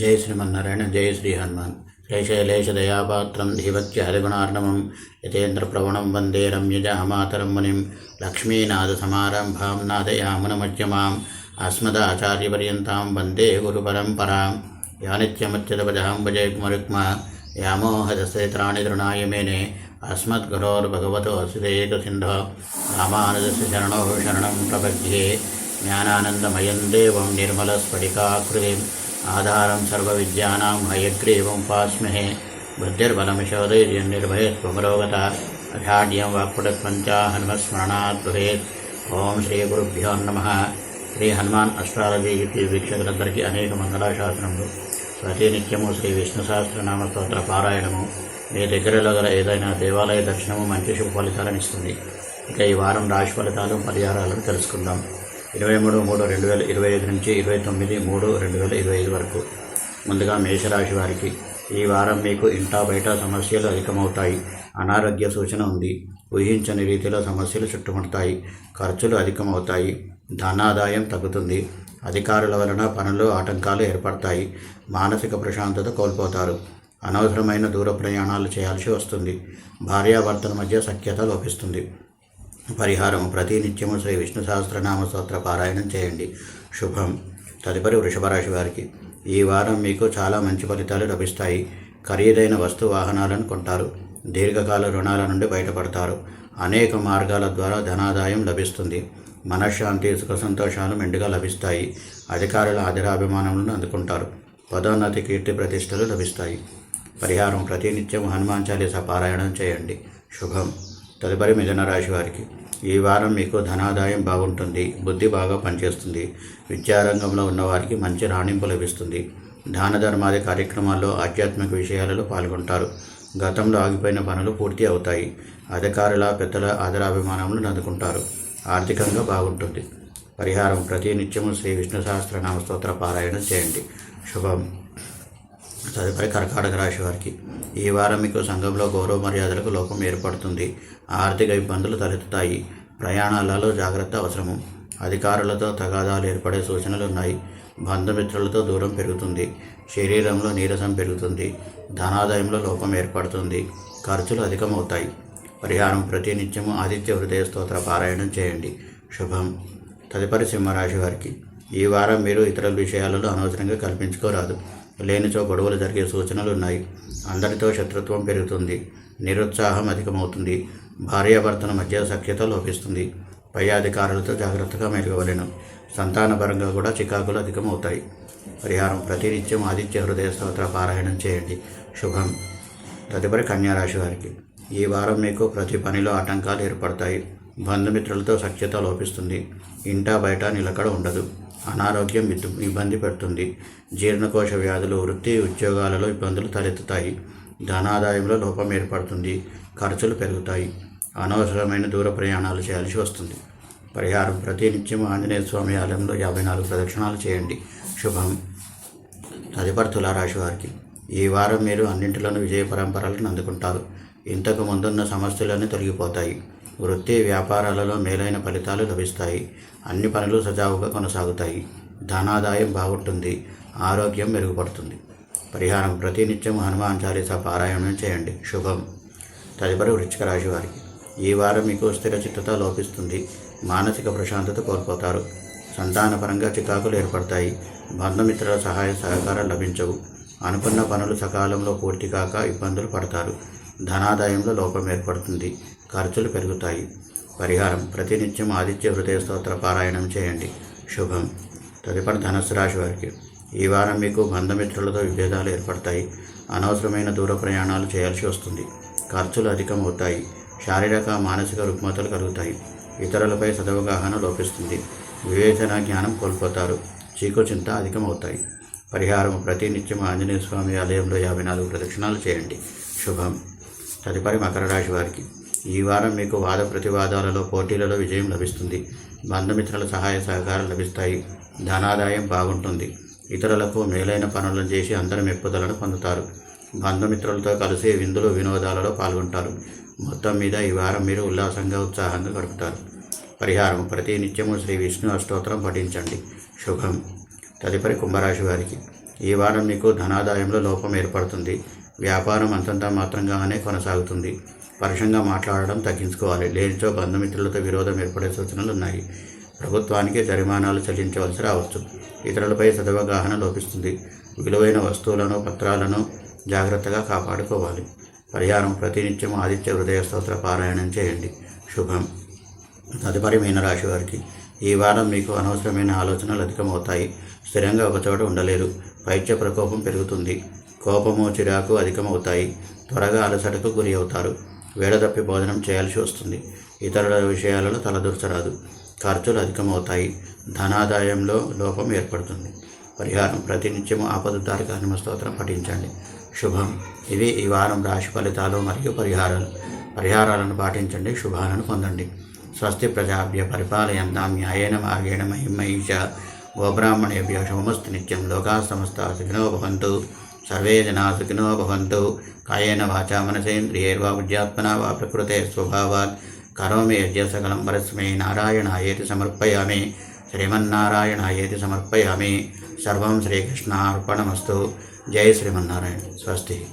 ஜெய் ஸ்ரீமன்னாராயண ஜெய் ஸ்ரீ ஹனுமான் கிளைசலேஷதயாபாத்திரம் தீபத்ய ஹரிகுணார்ணமம் யதேந்திரபிரவணம் வந்தே ரம்யஜாமாதரம் முனிம் லக்ஷ்மீநாதசமாரம்பாம் நாதயாமுனமஜ்யமாம் அஸ்மதாச்சாரியபரியந்தாம் வந்தே குருபரம்பராம் யானித்யமச்சதபஜாம் வஜே குமருக்மா யாமோஹதசேத்ராணி திருணாயமேனே अस्मद्गुरोर्भगवतोऽसिदेकसिन्धो रामानुजस्य शरणो शरणं प्रपद्ये ज्ञानानन्दमयं देवं निर्मलस्फटिकाकृतिम्। ఆధారం సర్వవిద్యానాం హయగ్రీవం ఉపాస్మహే బుద్ధిర్బలమిశోధైర్యం నిర్భయత్వమరోగత అషాఢ్యం వాక్పుటత్వంచ హనుమస్మరణాత్ భవేత్ ఓం శ్రీ గురుభ్యో నమ శ్రీ హనుమాన్ అస్ట్రాలజీ యూట్యూబ్ వీక్షకులందరికీ అనేక మంగళాశాసనములు ప్రతినిత్యము శ్రీ విష్ణు సహస్రనామ స్తోత్ర పారాయణము మీ దగ్గరలో గల ఏదైనా దేవాలయ దర్శనము మంచి శుభ ఫలితాలను ఇస్తుంది. ఇక ఈ వారం రాశి ఫలితాలు పరిహారాలను తెలుసుకుందాం. ఇరవై మూడు మూడు రెండు వేల ఇరవై ఐదు నుంచి ఇరవై తొమ్మిది మూడు రెండు వేల ఇరవై ఐదు వరకు. ముందుగా మేషరాశి వారికి ఈ వారం మీకు ఇంటా బయట సమస్యలు అధికమవుతాయి. అనారోగ్య సూచన ఉంది. ఊహించని రీతిలో సమస్యలు చుట్టుముడతాయి. ఖర్చులు అధికమవుతాయి. ధనాదాయం తగ్గుతుంది. అధికారుల వలన పనులు ఆటంకాలు ఏర్పడతాయి. మానసిక ప్రశాంతత కోల్పోతారు. అనవసరమైన దూర ప్రయాణాలు చేయాల్సి వస్తుంది. భార్యాభర్తల మధ్య సఖ్యత లోపిస్తుంది. పరిహారం ప్రతినిత్యము శ్రీ విష్ణు సహస్రనామ స్తోత్ర పారాయణం చేయండి. శుభం. తదుపరి వృషభరాశి వారికి ఈ వారం మీకు చాలా మంచి ఫలితాలు లభిస్తాయి. ఖరీదైన వస్తు వాహనాలను కొంటారు. దీర్ఘకాల రుణాల నుండి బయటపడతారు. అనేక మార్గాల ద్వారా ధనాదాయం లభిస్తుంది. మనశ్శాంతి సుఖ సంతోషాలు మెండుగా లభిస్తాయి. అధికారుల ఆదిరాభిమానములను అందుకుంటారు. పదోన్నతి కీర్తి ప్రతిష్టలు లభిస్తాయి. పరిహారం ప్రతినిత్యం హనుమాన్ చాలీస పారాయణం చేయండి. శుభం. తదుపరి మిథున రాశి వారికి ఈ వారం మీకు ధనాదాయం బాగుంటుంది బుద్ధి బాగా పనిచేస్తుంది విద్యారంగంలో ఉన్నవారికి మంచి రాణింపు లభిస్తుంది. దాన ధర్మాది కార్యక్రమాల్లో ఆధ్యాత్మిక విషయాలలో పాల్గొంటారు. గతంలో ఆగిపోయిన పనులు పూర్తి అవుతాయి. అధికారుల పెద్దల ఆదరాభిమానములను అందుకుంటారు ఆర్థికంగా బాగుంటుంది. పరిహారం ప్రతి నిత్యము శ్రీ విష్ణు సహస్రనామ స్తోత్ర పారాయణం చేయండి. శుభం. తదుపరి కర్కాటక రాశి వారికి ఈ వారం మీకు సంఘంలో గౌరవ మర్యాదలకు లోపం ఏర్పడుతుంది. ఆర్థిక ఇబ్బందులు తలెత్తుతాయి. ప్రయాణాలలో జాగ్రత్త అవసరము. అధికారులతో తగాదాలు ఏర్పడే సూచనలు ఉన్నాయి. బంధుమిత్రులతో దూరం పెరుగుతుంది. శరీరంలో నీరసం పెరుగుతుంది. ధనాదాయంలో లోపం ఏర్పడుతుంది. ఖర్చులు అధికమవుతాయి. పరిహారం ప్రతి నిత్యము ఆదిత్య హృదయ స్తోత్ర పారాయణం చేయండి. శుభం. తదుపరి సింహరాశి వారికి ఈ వారం మీరు ఇతరుల విషయాలలో అనవసరంగా కల్పించుకోరాదు. లేనిచో గొడవలు జరిగే సూచనలు ఉన్నాయి అందరితో శత్రుత్వం పెరుగుతుంది. నిరుత్సాహం అధికమవుతుంది. భార్యాభర్తల మధ్య సఖ్యత లోపిస్తుంది. పై అధికారులతో జాగ్రత్తగా మెలగవలెను. సంతానపరంగా కూడా చికాకులు అధికమవుతాయి. పరిహారం ప్రతినిత్యం ఆదిత్య హృదయ స్తోత్ర పారాయణం చేయండి. శుభం. తదుపరి కన్యారాశి వారికి. ఈ వారం మీకు ప్రతి పనిలో ఆటంకాలు ఏర్పడతాయి. బంధుమిత్రులతో సఖ్యత లోపిస్తుంది. ఇంటా బయట నిలకడ ఉండదు. అనారోగ్యం ఇబ్బ- ఇబ్బంది పెడుతుంది. జీర్ణకోశ వ్యాధులు వృత్తి ఉద్యోగాలలో ఇబ్బందులు తలెత్తుతాయి. ధనాదాయంలో లోపం ఏర్పడుతుంది. ఖర్చులు పెరుగుతాయి. అనవసరమైన దూర ప్రయాణాలు చేయాల్సి వస్తుంది. పరిహారం ప్రతి నిత్యం ఆంజనేయ స్వామి ఆలయంలో యాభై నాలుగు ప్రదక్షిణాలు చేయండి. శుభం. తదుపరి తులారాశి వారికి ఈ వారం మీరు అన్నింటిలోనూ విజయ పరంపరలను అందుకుంటారు. ఇంతకు ముందున్న సమస్యలన్నీ తొలగిపోతాయి. వృత్తి వ్యాపారాలలో మేలైన ఫలితాలు లభిస్తాయి. అన్ని పనులు సజావుగా కొనసాగుతాయి. ధనాదాయం బాగుంటుంది. ఆరోగ్యం మెరుగుపడుతుంది. పరిహారం ప్రతినిత్యం హనుమాన్ చాలీసా పారాయణం చేయండి. శుభం. తదుపరి వృశ్చిక రాశి వారికి. ఈ వారం మీకు స్థిర చిత్తత లోపిస్తుంది. మానసిక ప్రశాంతత కోల్పోతారు. సంతానపరంగా చికాకులు ఏర్పడతాయి. బంధుమిత్రుల సహాయ సహకారం లభించవు. అనుకున్న పనులు సకాలంలో పూర్తి కాక ఇబ్బందులు పడతారు. ధనాదాయంలో లోపం ఏర్పడుతుంది. ఖర్చులు పెరుగుతాయి. పరిహారం. ప్రతినిత్యం ఆదిత్య హృదయ స్తోత్ర పారాయణం చేయండి. శుభం. తదుపరి ధనస్సు రాశి వారికి. ఈ వారం మీకు బంధుమిత్రులతో విభేదాలు ఏర్పడతాయి. అనవసరమైన దూర ప్రయాణాలు చేయాల్సి వస్తుంది. ఖర్చులు అధికమవుతాయి. శారీరక మానసిక రుగ్మతలు కలుగుతాయి. ఇతరులపై సదవగాహన లోపిస్తుంది. వివేచన జ్ఞానం కోల్పోతారు. చీకు చింత అధికమవుతాయి. పరిహారం ప్రతి నిత్యం ఆంజనేయ స్వామి ఆలయంలో యాభై నాలుగు ప్రదక్షిణాలు చేయండి. శుభం. తదుపరి మకర రాశి వారికి. ఈ వారం మీకు వాద ప్రతివాదాలలో పోటీలలో విజయం లభిస్తుంది. బంధుమిత్రుల సహాయ సహకారం లభిస్తాయి. ధనాదాయం బాగుంటుంది. ఇతరులకు మేలైన పనులను చేసి అందరి మెప్పుదలను పొందుతారు. బంధుమిత్రులతో కలిసి విందులు వినోదాలలో పాల్గొంటారు. మొత్తం మీద ఈ వారం మీరు ఉల్లాసంగా ఉత్సాహంగా గడుపుతారు. పరిహారం ప్రతి నిత్యము శ్రీ విష్ణు అష్టోత్తరం పఠించండి. శుభం. తదుపరి కుంభరాశి వారికి. ఈ వారం మీకు ధనాదాయంలో లోపం ఏర్పడుతుంది. వ్యాపారం అంతంత మాత్రంగానే కొనసాగుతుంది. పరుషంగా మాట్లాడడం తగ్గించుకోవాలి. లేనిచో బంధుమిత్రులతో విరోధం ఏర్పడే సూచనలు ఉన్నాయి ప్రభుత్వానికి జరిమానాలు చెల్లించవలసి రావచ్చు. ఇతరులపై సదవగాహన లోపిస్తుంది. విలువైన వస్తువులను పత్రాలను జాగ్రత్తగా కాపాడుకోవాలి. పరిహారం ప్రతినిత్యం ఆదిత్య హృదయ స్తోత్ర పారాయణం చేయండి. శుభం. తదుపరి మీనరాశి వారికి ఈ వారం మీకు అనవసరమైన ఆలోచనలు అధికమవుతాయి. స్థిరంగా ఒకచోట ఉండలేరు. పైత్య ప్రకోపం పెరుగుతుంది. కోపము చిరాకు అధికమవుతాయి. త్వరగా అలసటకు గురి అవుతారు. వేడదప్పి భోజనం చేయాల్సి వస్తుంది. ఇతరుల విషయాలలో తలదూర్చరాదు. ఖర్చులు అధికమవుతాయి. ధనాదాయంలో లోపం ఏర్పడుతుంది. పరిహారం ప్రతినిత్యము ఆపదుదారిక హనుమ స్తోత్రం పఠించండి. శుభం. ఇవి ఈ వారం రాశి ఫలితాలు మరియు పరిహారాలు. పరిహారాలను పాటించండి. శుభాలను పొందండి. స్వస్తి ప్రజాభ్య పరిపాలయంతాం న్యాయేన మార్గేణ మహిమహిష గోబ్రాహ్మణేభ్య శుభమస్తు నిత్యం లోకా సమస్త సుఖినో భవంతు. సర్వే జనా సుఖినో భవంతు. కాయేన వాచా మనసేంద్రియైర్వా బుద్ధ్యాత్మనా వా ప్రకృతే స్వభావాత్. కరోమి యజ్ఞ సకలం పరస్మై నారాయణాయేతి సమర్పయామి. శ్రీమన్నారాయణాయేతి సమర్పయామి. సర్వం శ్రీకృష్ణార్పణమస్తు. జై శ్రీమన్నారాయణ. స్వస్తి.